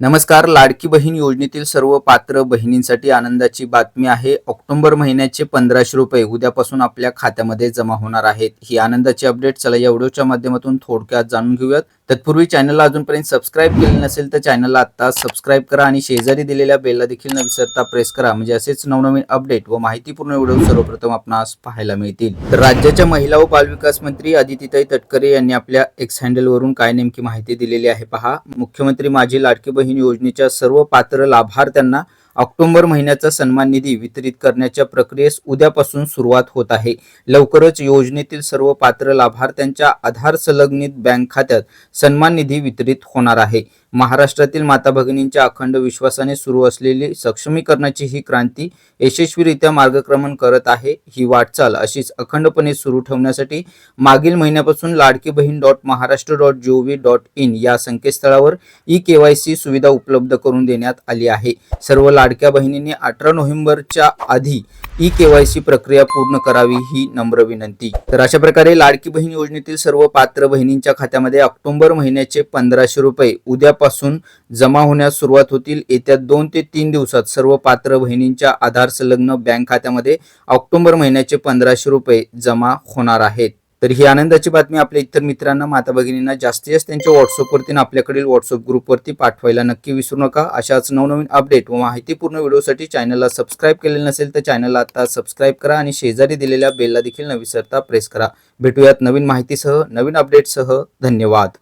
नमस्कार लाडकी बहीण योजनेतील सर्व पात्र बहिणींसाठी आनंदाची बातमी आहे. ऑक्टोबर महिन्याचे पंधराशे रुपये उद्यापासून आपल्या खात्यामध्ये जमा होणार आहेत. ही आनंदाची अपडेट चला या व्हिडिओच्या माध्यमातून थोडक्यात जाणून घेऊयात. तत्पूर्वी चॅनलला अजूनपर्यंत सबस्क्राईब केले नसेल तर चॅनलला आत्ता सबस्क्राईब करा आणि शेजारी दिलेल्या बेलला देखील न विसरता प्रेस करा. म्हणजे असेच नवनवीन अपडेट व माहितीपूर्ण व्हिडिओ सर्वप्रथम आपणास पाहायला मिळतील. तर राज्याच्या महिला व बालविकास मंत्री आदितीताई तटकरे यांनी आपल्या एक्स हँडलवरून काय नेमकी माहिती दिलेली आहे पहा. मुख्यमंत्री माझी लाडकी बहीण योजनेच्या सर्व पात्र लाभार्थ्यांना ऑक्टोबर महिन्याचा सन्मान निधी वितरित करण्याच्या प्रक्रियेस उद्यापासून सुरुवात होत आहे. लवकरच योजनेतील सर्व पात्र लाभार्थ्यांच्या आधार संलग्नित बँक खात्यात सन्मान निधी वितरित होणार आहे. महाराष्ट्रातील माता भगिनींच्या अखंड विश्वासाने सुरू असलेली सक्षमीकरणाची ही क्रांती यशस्वीरित्या मार्गक्रमण करत आहे ही वाटचाल अशीच अखंडपणे सुरू ठेवण्यासाठी मागील महिन्यापासून Ladki Bahin dot Maharashtra dot G O V dot in या संकेतस्थळावर ई के वाय सी सुविधा उपलब्ध करून देण्यात आली आहे. सर्व लाडक्या बहिणींनी अठरा नोव्हेंबरच्या आधी ई केवायसी सी प्रक्रिया पूर्ण करावी ही नम्र विनंती. तर अशा प्रकारे लाडकी बहीण योजनेतील सर्व पात्र बहिणींच्या खात्यामध्ये ऑक्टोबर महिन्याचे पंधराशे रुपये उद्यापासून जमा होण्यास सुरुवात होतील. येत्या दोन ते तीन दिवसात सर्व पात्र बहिणींच्या आधार संलग्न बँक खात्यामध्ये ऑक्टोबर महिन्याचे पंधराशे रुपये जमा होणार आहेत. तर ही आनंदाची बातमी आपल्या इतर मित्रांना माता भगिनींना जास्तीत जास्त त्यांच्या व्हॉट्सअपवरती आणि आपल्याकडील व्हॉट्सअप ग्रुपवरती पाठवायला नक्की विसरू नका. अशाच नवनवीन अपडेट व माहितीपूर्ण व्हिडिओसाठी चॅनलला सबस्क्राईब केलेलं नसेल तर चॅनलला आता सबस्क्राईब करा आणि शेजारी दिलेल्या बेलला देखील न विसरता प्रेस करा. भेटूयात नवीन माहितीसह नवीन अपडेटसह धन्यवाद.